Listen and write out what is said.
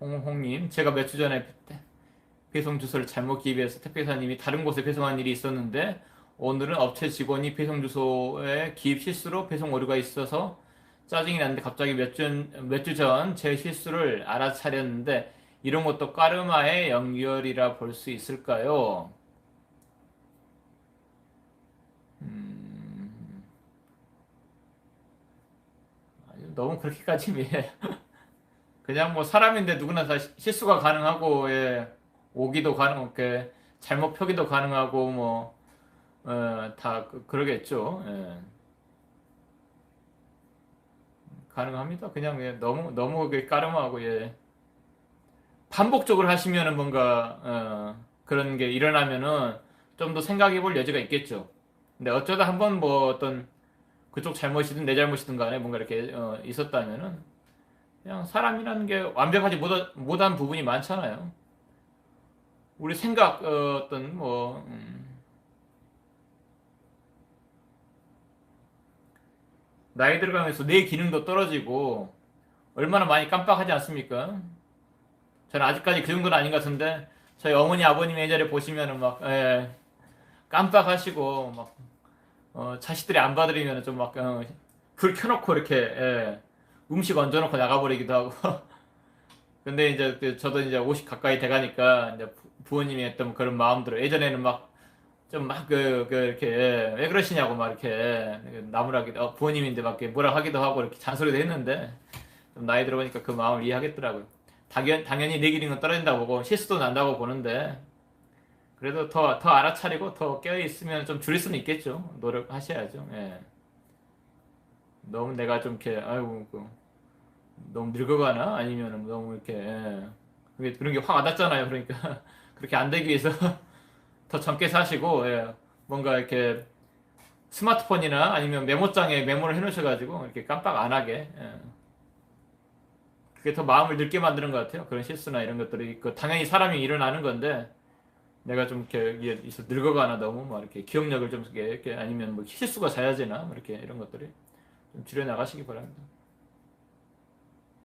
홍홍님, 제가 몇 주 전에 배송 주소를 잘못 기입해서 택배사님이 다른 곳에 배송한 일이 있었는데 오늘은 업체 직원이 배송 주소에 기입 실수로 배송 오류가 있어서 짜증이 났는데 갑자기 몇주몇주 전 제 실수를 알아차렸는데 이런 것도 까르마의 연결이라 볼 수 있을까요? 음, 너무 그렇게까지 예. 그냥 뭐 사람인데 누구나 다 시- 실수가 가능하고 예. 오기도 가능하게 잘못 표기도 가능하고 뭐 어, 다 그, 그러겠죠. 예. 가능합니다. 그냥 예, 너무 너무 까름하고 예. 반복적으로 하시면은 뭔가 어, 그런 게 일어나면은 좀 더 생각해 볼 여지가 있겠죠. 근데 어쩌다 한번 뭐 어떤 그쪽 잘못이든 내 잘못이든 간에 뭔가 이렇게 어, 있었다면은 그냥 사람이라는 게 완벽하지 못한, 못한 부분이 많잖아요. 우리 생각 어, 어떤 뭐 음, 나이 들어가면서 뇌 기능도 떨어지고 얼마나 많이 깜빡하지 않습니까? 저는 아직까지 그 정도는 아닌 것 같은데 저희 어머니 아버님 예전에 보시면은 막 예, 깜빡하시고 막 어, 자식들이 안 받으리면 좀막불 켜놓고 이렇게 예, 음식 얹어놓고 나가버리기도 하고 근데 이제 그 저도 이제 50 가까이 돼가니까 이제 부- 부모님이 했던 그런 마음들을 예전에는 막 좀 막 그 그 이렇게 예, 왜 그러시냐고 막 이렇게 나무라기도 어, 부모님인데 막 뭐라 하기도 하고 이렇게 잔소리도 했는데 좀 나이 들어보니까 그 마음을 이해하겠더라고요. 당연 당연히 내 기능은 떨어진다고 보고 실수도 난다고 보는데 그래도 더 더 알아차리고 더 깨어 있으면 좀 줄일 수는 있겠죠. 노력하셔야죠. 예. 너무 내가 좀 이렇게 아이고 그 너무 늙어가나 아니면 너무 이렇게 예. 그런 게 확 와닿잖아요. 그러니까 그렇게 안 되기 위해서 더 젊게 사시고 예. 뭔가 이렇게 스마트폰이나 아니면 메모장에 메모를 해놓으셔가지고 이렇게 깜빡 안 하게 예. 그게 더 마음을 늙게 만드는 것 같아요. 그런 실수나 이런 것들이 그 당연히 사람이 일어나는 건데 내가 좀 이렇게 있어 늙어가나 너무 막 이렇게 기억력을 좀 이렇게, 아니면 뭐 실수가 잦아지나 뭐 이렇게 이런 것들이 좀 줄여 나가시기 바랍니다.